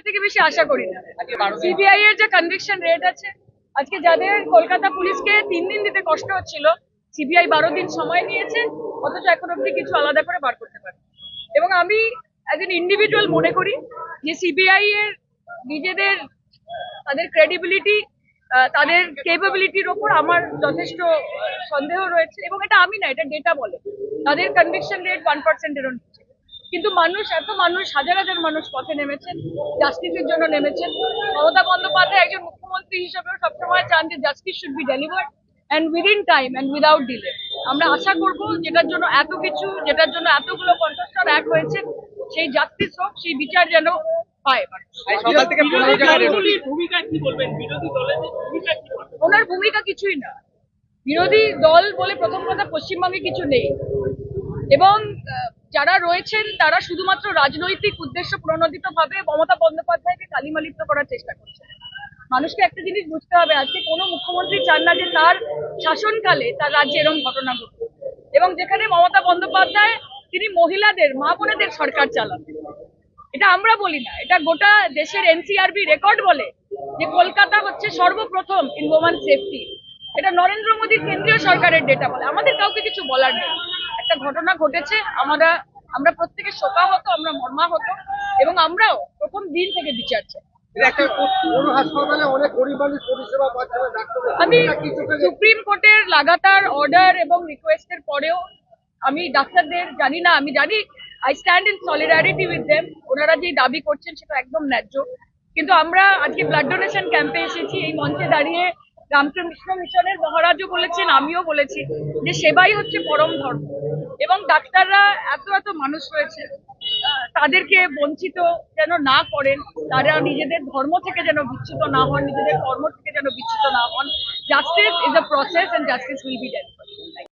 এর থেকে বেশি আশা করি না। সিবিআই এর যে কনভিকশন রেট আছে, আজকে যাদের কলকাতা পুলিশকে তিন দিন দিতে কষ্ট হচ্ছিল সিবিআই বারো দিন সময় নিয়েছে, অথচ এখন অব্দি কিছু আলাদা করে বার করতে পারে এবং আমি অ্যাজ এন ইন্ডিভিজুয়াল মনে করি যে সিবিআই এর নিজেদের, তাদের ক্রেডিবিলিটি তাদের কেপাবিলিটির ওপর আমার যথেষ্ট সন্দেহ রয়েছে। এবং এটা আমি না, এটা ডেটা বলে। তাদের কনভিকশন রেট ওয়ান পার্সেন্টেরও নিচে কিন্তু মানুষ এত মানুষ হাজার হাজার মানুষ পথে নেমেছেন জাস্টিসের জন্য নেমেছেন। মমতা বন্দ্যোপাধ্যায় একজন মুখ্যমন্ত্রী হিসেবেও সবসময় চান যে justice should be delivered and within time and without delay আমরা আশা করব যেটার জন্য এত কিছু যেটার জন্য এতগুলো কন্টেস্টার এক হয়েছে সেই জাস্টিস হোক সেই বিচার যেন পায় ওনার ভূমিকা কিছুই না। বিরোধী দল বলে প্রথম কথা পশ্চিমবঙ্গে কিছু নেই। এবং যারা রয়েছেন তারা শুধুমাত্র রাজনৈতিক উদ্দেশ্য প্রণোদিত ভাবে মমতা বন্দ্যোপাধ্যায়কে কালিমালিপ্ত করার চেষ্টা করছে মানুষকে একটা জিনিস বুঝতে হবে, আজকে কোনো মুখ্যমন্ত্রী চান না যে তার শাসনকালে তার রাজ্যে এরকম ঘটনা ঘটবে এবং যেখানে মমতা বন্দ্যোপাধ্যায়, তিনি মহিলাদের, মা বোনেদের সরকার চালান। এটা আমরা বলি না, এটা গোটা দেশের এনসিআরবি রেকর্ড বলে যে কলকাতা হচ্ছে সর্বপ্রথম ইন ওমান সেফটি। এটা নরেন্দ্র মোদীর কেন্দ্রীয় সরকারের ডেটা বলে। আমাদের কাউকে কিছু বলার নেই। একটা ঘটনা ঘটেছে আমরা আমরা প্রত্যেকে শোকাহত আমরা মর্মাহত এবং আমরাও প্রথম দিন থেকে বিচার চাই। আমি সুপ্রিম কোর্টের লাগাতার অর্ডার এবং রিকোয়েস্টের পরেও আমি ডাক্তারদের জানি না আমি জানি I stand in solidarity with them ওনারা যে দাবি করছেন সেটা একদম ন্যায্য। কিন্তু আমরা আজকে ব্লাড ডোনেশন ক্যাম্পে এসেছি এই মঞ্চে দাঁড়িয়ে রামকৃষ্ণ মিশনের মহারাজও বলেছেন আমিও বলেছি যে সেবাই হচ্ছে পরম ধর্ম। এবং ডাক্তাররা এত এত মানুষ রয়েছে তাদেরকে বঞ্চিত যেন না করেন, তারা নিজেদের ধর্ম থেকে যেন বিচ্যুত না হন, নিজেদের কর্ম থেকে যেন বিচ্যুত না হন justice is a process and justice will be done